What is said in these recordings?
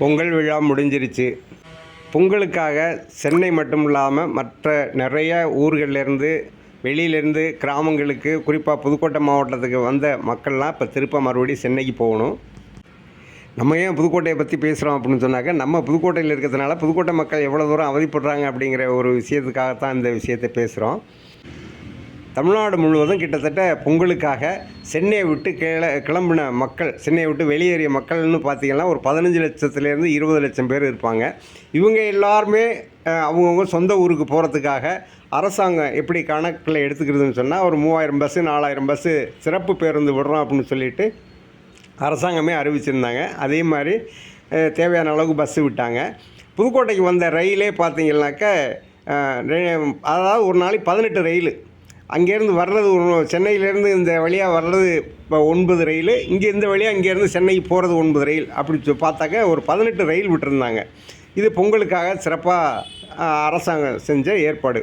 பொங்கல் விழா முடிஞ்சிருச்சு. பொங்கலுக்காக சென்னை மட்டும் இல்லாமல் மற்ற நிறைய ஊர்கள்லேருந்து வெளியிலேருந்து கிராமங்களுக்கு குறிப்பாக புதுக்கோட்டை மாவட்டத்துக்கு வந்த மக்கள்லாம் இப்போ திருப்ப மறுபடியும் சென்னைக்கு போகணும். நம்ம ஏன் புதுக்கோட்டையை பற்றி பேசுகிறோம் அப்படின்னு சொன்னாக்க நம்ம புதுக்கோட்டையில் இருக்கிறதுனால புதுக்கோட்டை மக்கள் எவ்வளோ தூரம் அவதிப்படுறாங்க அப்படிங்கிற ஒரு விஷயத்துக்காகத்தான் இந்த விஷயத்தை பேசுகிறோம் தமிழ்நாடு முழுவதும் கிட்டத்தட்ட பொங்கலுக்காக சென்னையை விட்டு கிள கிளம்பின மக்கள் சென்னையை விட்டு வெளியேறிய மக்கள்னு பார்த்திங்கன்னா ஒரு பதினஞ்சு லட்சத்துலேருந்து இருபது லட்சம் பேர் இருப்பாங்க. இவங்க எல்லாருமே அவங்கவுங்க சொந்த ஊருக்கு போகிறதுக்காக அரசாங்கம் எப்படி கணக்கில் எடுத்துக்கிறதுன்னு சொன்னால் ஒரு மூவாயிரம் பஸ்ஸு நாலாயிரம் பஸ்ஸு சிறப்பு பேருந்து விடுறோம் அப்படின்னு சொல்லிட்டு அரசாங்கமே அறிவிச்சிருந்தாங்க. அதே மாதிரி தேவையான அளவுக்கு பஸ்ஸு விட்டாங்க. புதுக்கோட்டைக்கு வந்த ரயிலே பார்த்தீங்கன்னாக்க அதாவது ஒரு நாளைக்கு பதினெட்டு ரயில். அங்கேருந்து வர்றது ஒரு சென்னையிலேருந்து இந்த வழியாக வர்றது இப்போ ஒன்பது ரயில். இங்கே இந்த வழியாக இங்கேருந்து சென்னைக்கு போகிறது ஒன்பது ரயில். அப்படி பார்த்தாக்க ஒரு பதினெட்டு ரயில் விட்டுருந்தாங்க. இது பொங்கலுக்காக சிறப்பாக அரசாங்கம் செஞ்ச ஏற்பாடு.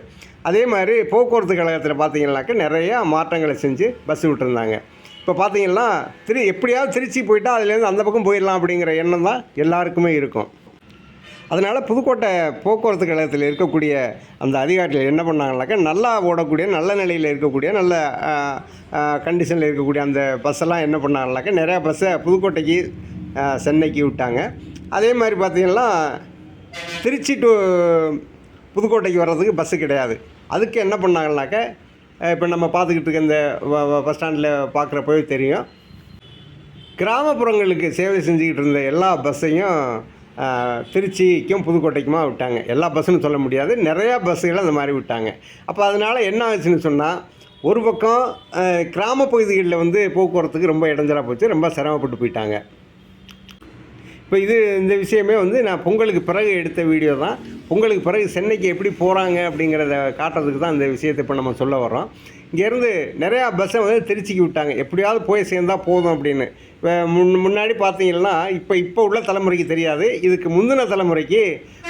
அதே மாதிரி போக்குவரத்து கழகத்தில் பார்த்தீங்கன்னாக்க நிறையா மாற்றங்களை செஞ்சு பஸ் விட்டுருந்தாங்க. இப்போ பார்த்தீங்கன்னா திரு எப்படியாவது திருச்சி போயிட்டால் அதுலேருந்து அந்த பக்கம் போயிடலாம் அப்படிங்கிற எண்ணம் தான் எல்லாருக்குமே இருக்கும். அதனால் புதுக்கோட்டை போக்குவரத்து கழகத்தில் இருக்கக்கூடிய அந்த அதிகாரிகள் என்ன பண்ணாங்கனாக்கா நல்லா ஓடக்கூடிய நல்ல நிலையில் இருக்கக்கூடிய நல்ல கண்டிஷனில் இருக்கக்கூடிய அந்த பஸ்ஸெல்லாம் என்ன பண்ணாங்கனாக்கா நிறையா பஸ்ஸை புதுக்கோட்டைக்கு சென்னைக்கு விட்டாங்க. அதே மாதிரி பார்த்திங்கன்னா திருச்சி டு புதுக்கோட்டைக்கு வர்றதுக்கு பஸ்ஸு கிடையாது. அதுக்கு என்ன பண்ணாங்கனாக்கா இப்போ நம்ம பார்த்துக்கிட்டு இருக்க இந்த வ- பஸ் ஸ்டாண்டில் பார்க்குறப்பவே தெரியும். கிராமப்புறங்களுக்கு சேவை செஞ்சுக்கிட்டு இருந்த எல்லா பஸ்ஸையும் திருச்சிக்கும் புதுக்கோட்டைக்குமா விட்டாங்க. எல்லா பஸ்ஸுன்னு சொல்ல முடியாது. நிறையா பஸ்ஸுகளை அந்த மாதிரி விட்டாங்க. அப்போ அதனால் என்ன ஆச்சுன்னு சொன்னால் ஒரு பக்கம் கிராம பகுதிகளில் வந்து போக்குவரத்துக்கு ரொம்ப இடைஞ்சலாக போச்சு. ரொம்ப சிரமப்பட்டு போயிட்டாங்க. இப்போ இது இந்த விஷயமே வந்து நான் பொங்கலுக்கு பிறகு எடுத்த வீடியோ தான். பொங்கலுக்கு பிறகு சென்னைக்கு எப்படி போகிறாங்க அப்படிங்கிறத காட்டுறதுக்கு தான் இந்த விஷயத்தை இப்போ நம்ம சொல்ல வரோம் இங்கேருந்து நிறையா பஸ்ஸை வந்து திருச்சிக்கு விட்டாங்க. எப்படியாவது போய் சேர்ந்தால் போதும் அப்படின்னு. இப்போ முன் முன்னாடி பார்த்தீங்கன்னா இப்போ இப்போ உள்ள தலைமுறைக்கு தெரியாது. இதுக்கு முந்தின தலைமுறைக்கு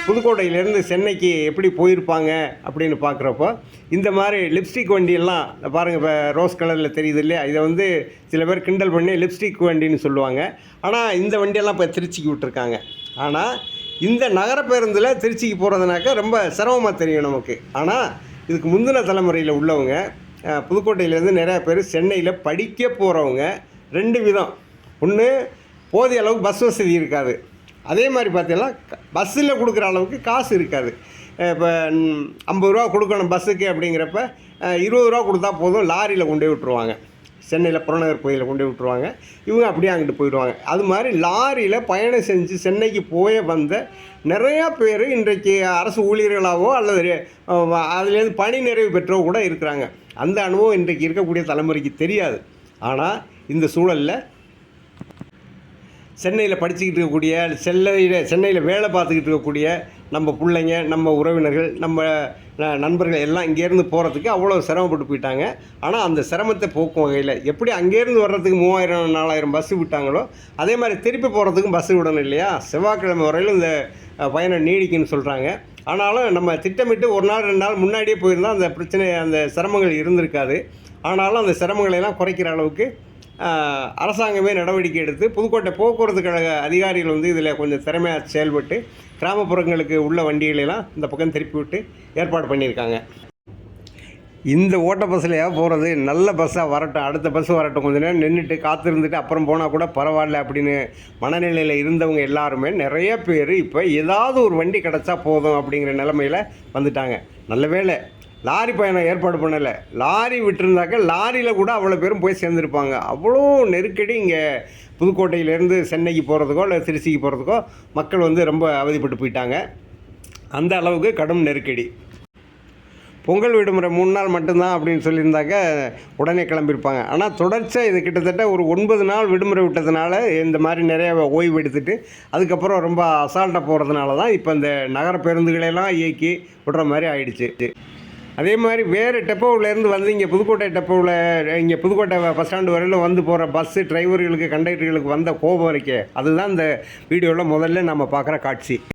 புதுக்கோட்டையிலேருந்து சென்னைக்கு எப்படி போயிருப்பாங்க அப்படின்னு பார்க்குறப்போ இந்த மாதிரி லிப்ஸ்டிக் வண்டியெல்லாம் பாருங்கள் இப்போ ரோஸ் கலரில் தெரியுது இல்லையா? இதை வந்து சில பேர் கிண்டல் பண்ணி லிப்ஸ்டிக் வண்டின்னு சொல்லுவாங்க. ஆனால் இந்த வண்டியெல்லாம் இப்போ திருச்சிக்கு விட்டுருக்காங்க. ஆனால் இந்த நகர பேருந்தில் திருச்சிக்கு போகிறதுனாக்கா ரொம்ப சிரமமாக தெரியும் நமக்கு. ஆனால் இதுக்கு முந்தின தலைமுறையில் உள்ளவங்க புதுக்கோட்டையிலேருந்து நிறையா பேர் சென்னையில் படிக்க போகிறவங்க ரெண்டு விதம். ஒன்று போதிய அளவுக்கு பஸ் வசதி இருக்காது. அதே மாதிரி பார்த்தீங்கன்னா பஸ்ஸில் கொடுக்குற அளவுக்கு காசு இருக்காது. இப்போ ஐம்பது ரூபா கொடுக்கணும் பஸ்ஸுக்கு அப்படிங்கிறப்ப இருபது ரூபா கொடுத்தா போதும் லாரியில் கொண்டு போய் விட்டுருவாங்க. சென்னையில் புறநகர் கோயிலில் கொண்டு விட்டுருவாங்க. இவங்க அப்படியே அங்கிட்டு போயிடுவாங்க. அது மாதிரி லாரியில் பயணம் செஞ்சு சென்னைக்கு போய வந்த நிறையா பேர் இன்றைக்கு அரசு ஊழியர்களாகவோ அல்லது அதுலேருந்து பணி நிறைவு பெற்றோ கூட இருக்கிறாங்க. அந்த அனுபவம் இன்றைக்கு இருக்கக்கூடிய தலைமுறைக்கு தெரியாது. ஆனால் இந்த சூழலில் சென்னையில் படிச்சுக்கிட்டு இருக்கக்கூடிய சென்னையில் சென்னையில் வேலை பார்த்துக்கிட்டு இருக்கக்கூடிய நம்ம பிள்ளைங்க நம்ம உறவினர்கள் நம்ம ந- நண்பர்கள் எல்லாம் இங்கேருந்து போகிறதுக்கு அவ்வளோ சிரமப்பட்டு போயிட்டாங்க. ஆனால் அந்த சிரமத்தை போக்கும் வகையில் எப்படி அங்கேருந்து வர்றதுக்கு மூவாயிரம் நாலாயிரம் பஸ்ஸு விட்டாங்களோ அதே மாதிரி திருப்பி போகிறதுக்கும் பஸ்ஸு விடணும் இல்லையா? செவ்வாய்க்கிழமை வரையிலும் இந்த பயணம் நீடிக்குன்னு சொல்கிறாங்க ஆனாலும் நம்ம திட்டமிட்டு ஒரு நாள் ரெண்டு நாள் முன்னாடியே போயிருந்தால் அந்த பிரச்சனை அந்த சிரமங்கள் இருந்திருக்காது. ஆனாலும் அந்த சிரமங்களை எல்லாம் குறைக்கிற அளவுக்கு அரசாங்கமே நடவடிக்கை எடுத்து புதுக்கோட்டை போக்குவரத்து கழக அதிகாரிகள் வந்து இதில் கொஞ்சம் திறமையாக செயல்பட்டு கிராமப்புறங்களுக்கு உள்ள வண்டிகளெல்லாம் இந்த பக்கம் திருப்பி விட்டு ஏற்பாடு பண்ணியிருக்காங்க. இந்த ஓட்ட பஸ்லையாக போகிறது நல்ல பஸ்ஸாக வரட்டும் அடுத்த பஸ் வரட்டும். கொஞ்ச நேரம் நின்றுட்டு காத்திருந்துட்டு அப்புறம் போனால் கூட பரவாயில்ல அப்படின்னு மனநிலையில் இருந்தவங்க எல்லாருமே நிறைய பேர் இப்போ ஏதாவது ஒரு வண்டி கிடச்சா போதும் அப்படிங்கிற நிலமையில் வந்துட்டாங்க. நல்ல வேளை லாரி பயணம் ஏற்பாடு பண்ணலை. லாரி விட்டுருந்தாக்க லாரியில் கூட அவ்வளோ பேரும் போய் சேர்ந்துருப்பாங்க. அவ்வளோ நெருக்கடி இங்கே புதுக்கோட்டையிலேருந்து சென்னைக்கு போகிறதுக்கோ இல்லை திருச்சிக்கு போகிறதுக்கோ மக்கள் வந்து ரொம்ப அவதிப்பட்டு போயிட்டாங்க. அந்த அளவுக்கு கடும் நெருக்கடி. பொங்கல் விடுமுறை மூணு நாள் மட்டும்தான் அப்படின்னு சொல்லியிருந்தாக்க உடனே கிளம்பியிருப்பாங்க. ஆனால் தொடர்ச்சியாக இது கிட்டத்தட்ட ஒரு ஒன்பது நாள் விடுமுறை விட்டதுனால இந்த மாதிரி நிறைய ஓய்வு எடுத்துட்டு அதுக்கப்புறம் ரொம்ப அசால்ட்டாக போகிறதுனால தான் இப்போ இந்த நகர பேருந்துகளெல்லாம் இயக்கி விடுற மாதிரி ஆயிடுச்சு. அதே மாதிரி வேறு டெப்போவிலேருந்து வந்து இங்கே புதுக்கோட்டை டெப்போவில் இங்கே புதுக்கோட்டை பஸ் ஸ்டாண்டு வரையிலும் வந்து போகிற பஸ்ஸு டிரைவர்களுக்கு கண்டக்டர்களுக்கு வந்த கோபம் இருக்கே. அதுதான் இந்த வீடியோவில் முதல்ல நம்ம பார்க்குற காட்சி.